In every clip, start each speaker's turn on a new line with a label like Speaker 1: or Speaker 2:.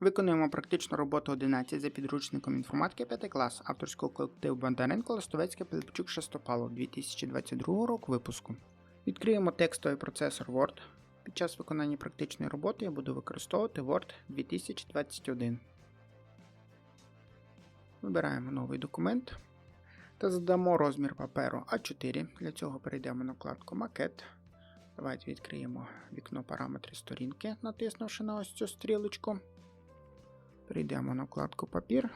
Speaker 1: Виконуємо практичну роботу 11 за підручником інформатики 5 клас авторського колективу Бондаренко Листовецьке Пилипчук Шестопало 2022 року випуску. Відкриємо текстовий процесор Word. Під час виконання практичної роботи я буду використовувати Word 2021. Вибираємо новий документ та задамо розмір паперу А4. Для цього перейдемо на вкладку Макет. Давайте відкриємо вікно параметри сторінки, натиснувши на ось цю стрілочку. Перейдемо на вкладку Папір.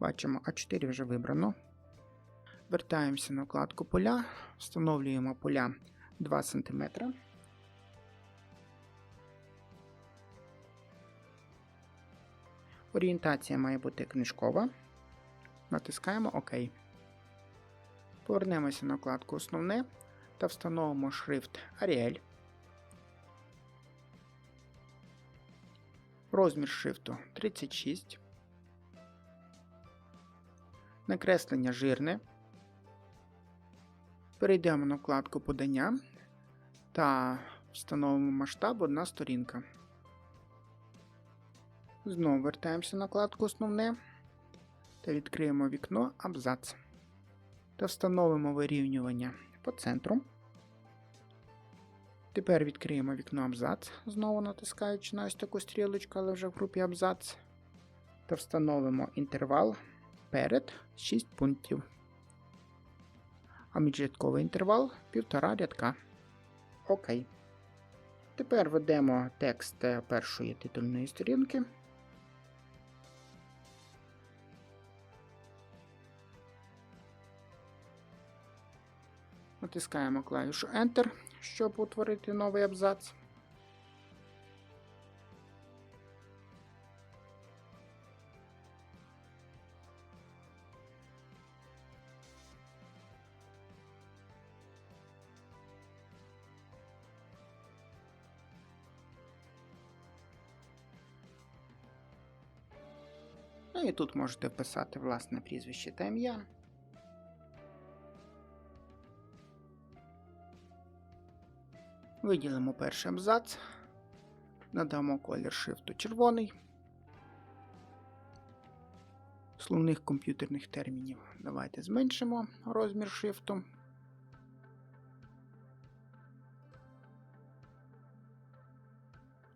Speaker 1: Бачимо, А4 вже вибрано. Вертаємося на вкладку поля, встановлюємо поля 2 см. Орієнтація має бути книжкова. Натискаємо ОК. Повернемося на вкладку Основне та встановимо шрифт Arial. Розмір шрифту 36. Накреслення жирне. Перейдемо на вкладку Подання та встановимо масштаб одна сторінка. Знову вертаємося на вкладку Основне та відкриємо вікно Абзац. Та встановимо вирівнювання по центру. Тепер відкриємо вікно Абзац, знову натискаючи на ось таку стрілочку, але вже в групі Абзац. Та встановимо інтервал перед 6 пунктів. А міжрядковий інтервал 1,5 рядка. ОК. Тепер введемо текст першої титульної сторінки. Натискаємо клавішу Enter, щоб утворити новий абзац. Ну і тут можете вписати власне прізвище та ім'я. Виділимо перший абзац, надамо колір шрифту червоний. Словних комп'ютерних термінів давайте зменшимо розмір шрифту.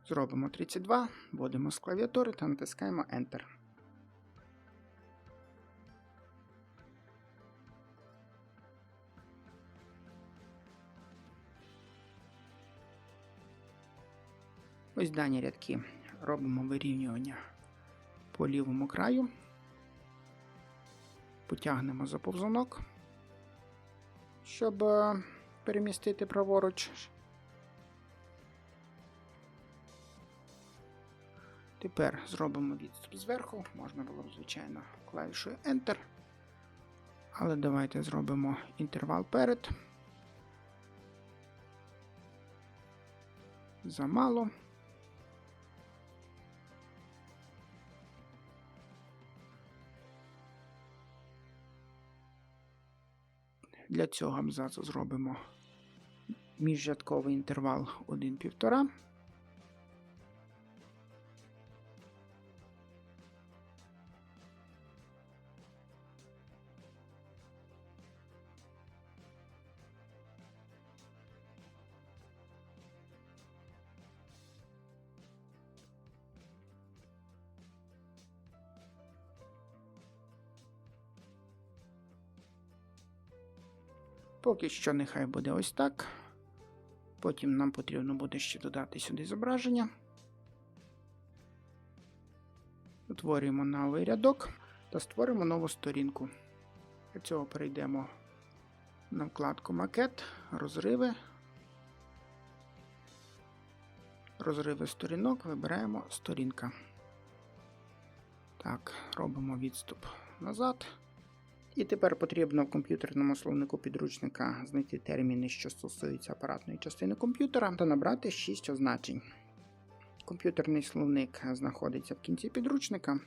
Speaker 1: Зробимо 32, вводимо з клавіатури та натискаємо Enter. Ось дані рядки робимо вирівнювання по лівому краю, потягнемо за повзунок, щоб е, перемістити праворуч. Тепер зробимо відступ зверху, можна було б, звичайно, клавішою Enter. Але давайте зробимо інтервал перед. Замало. Для цього абзацу зробимо міжрядковий інтервал 1,5. Поки що нехай буде ось так. Потім нам потрібно буде ще додати сюди зображення. Утворюємо новий рядок та створимо нову сторінку. Для цього перейдемо на вкладку Макет, розриви. Розриви сторінок, вибираємо сторінка. Так, робимо відступ назад. І тепер потрібно в комп'ютерному словнику підручника знайти терміни, що стосуються апаратної частини комп'ютера, та набрати 6 означень. Комп'ютерний словник знаходиться в кінці підручника,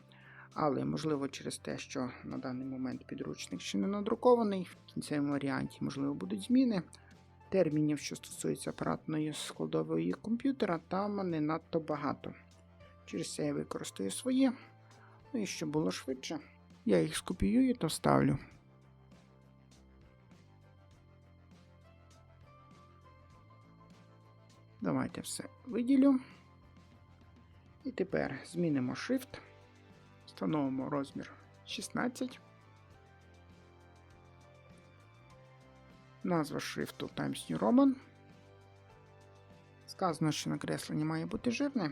Speaker 1: але можливо через те, що на даний момент підручник ще не надрукований, в кінцевому варіанті, можливо, будуть зміни. Термінів, що стосуються апаратної складової комп'ютера, там не надто багато. Через це я використаю свої. Ну і щоб було швидше, я їх скопіюю та вставлю. Давайте все виділю. І тепер змінимо Shift, встановимо розмір 16. Назва шрифту Times New Roman. Сказано, що накреслення має бути жирне.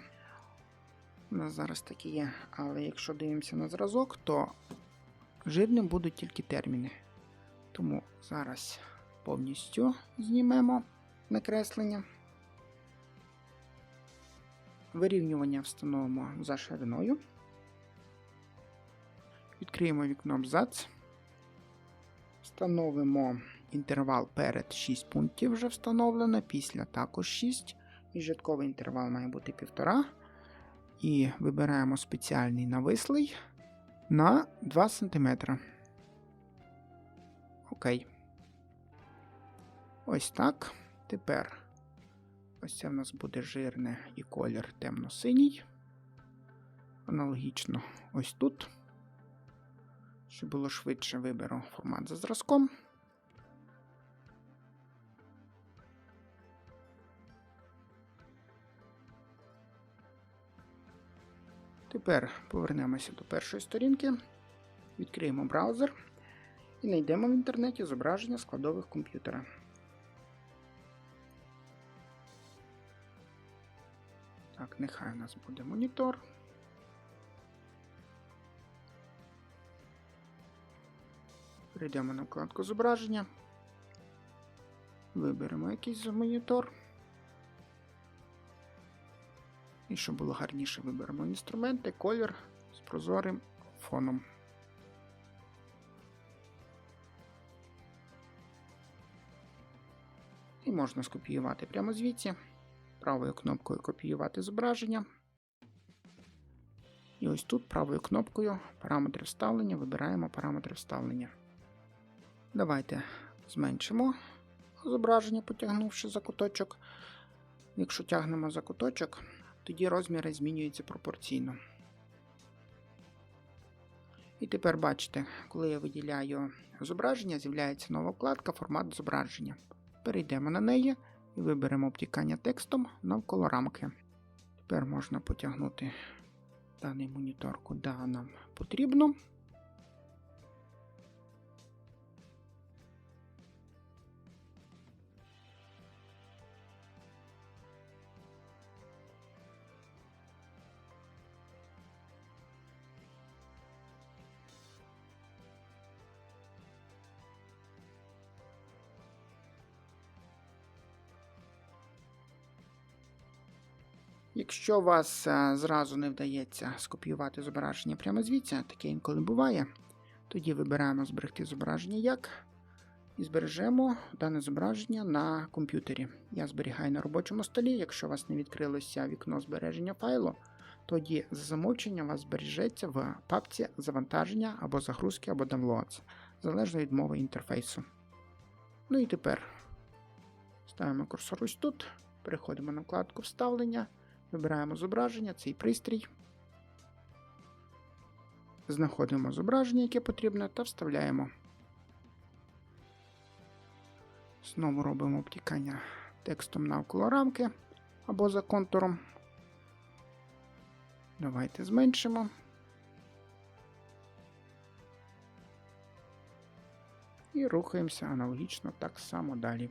Speaker 1: У нас зараз таке є, але якщо дивимося на зразок, то жирним будуть тільки терміни. Тому зараз повністю знімемо накреслення. Вирівнювання встановимо за шириною. Відкриємо вікно абзац. Встановимо інтервал перед 6 пунктів вже встановлено, після також 6. Віджитковий інтервал має бути 1,5. І вибираємо спеціальний навислий на 2 см. Окей. Ось так. Тепер ось це в нас буде жирне і колір темно-синій. Аналогічно ось тут. Щоб було швидше, виберу формат за зразком. Тепер повернемося до першої сторінки, відкриємо браузер і знайдемо в інтернеті зображення складових комп'ютера. Так, нехай у нас буде монітор. Перейдемо на вкладку зображення. Виберемо якийсь монітор. І щоб було гарніше, виберемо інструменти, колір з прозорим фоном. І можна скопіювати прямо звідси. Правою кнопкою копіювати зображення. І ось тут правою кнопкою параметри вставлення вибираємо параметри вставлення. Давайте зменшимо зображення, потягнувши за куточок. Якщо тягнемо за куточок, тоді розміри змінюються пропорційно. І тепер бачите, коли я виділяю зображення, з'являється нова вкладка Формат зображення. Перейдемо на неї і виберемо обтікання текстом навколо рамки. Тепер можна потягнути даний монітор, куди нам потрібно. Якщо вас зразу не вдається скопіювати зображення прямо звідси, таке інколи буває, тоді вибираємо зберегти зображення як і збережемо дане зображення на комп'ютері. Я зберігаю на робочому столі. Якщо у вас не відкрилося вікно збереження файлу, тоді за замовченням вас збережеться в папці завантаження або загрузки, або downloads, залежно від мови інтерфейсу. Ну і тепер ставимо курсор ось тут, переходимо на вкладку вставлення. Вибираємо зображення, цей пристрій. Знаходимо зображення, яке потрібне, та вставляємо. Знову робимо обтікання текстом навколо рамки або за контуром. Давайте зменшимо. І рухаємося аналогічно так само далі.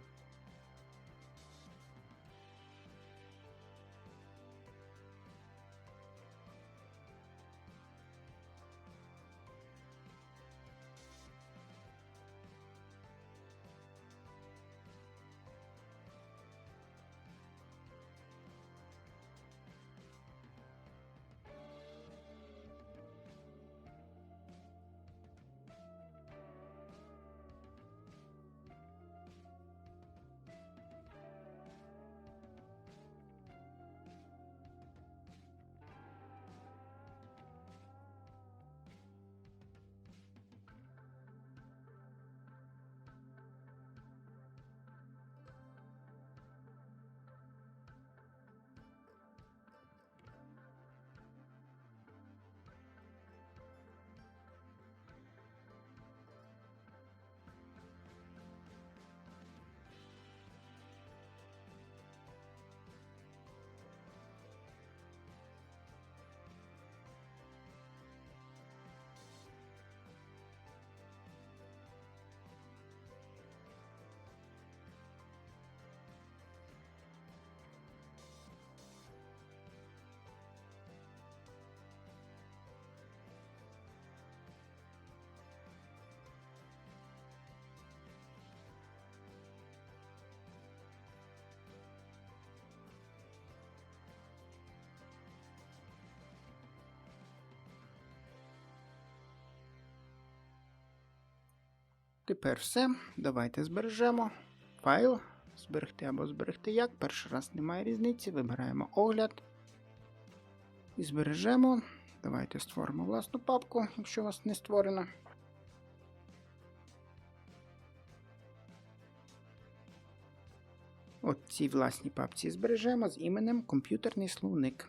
Speaker 1: Тепер все. Давайте збережемо файл. Зберегти або зберегти як. Перший раз немає різниці. Вибираємо огляд. І збережемо. Давайте створимо власну папку, якщо у вас не створена. От цій власній папці збережемо з іменем комп'ютерний словник.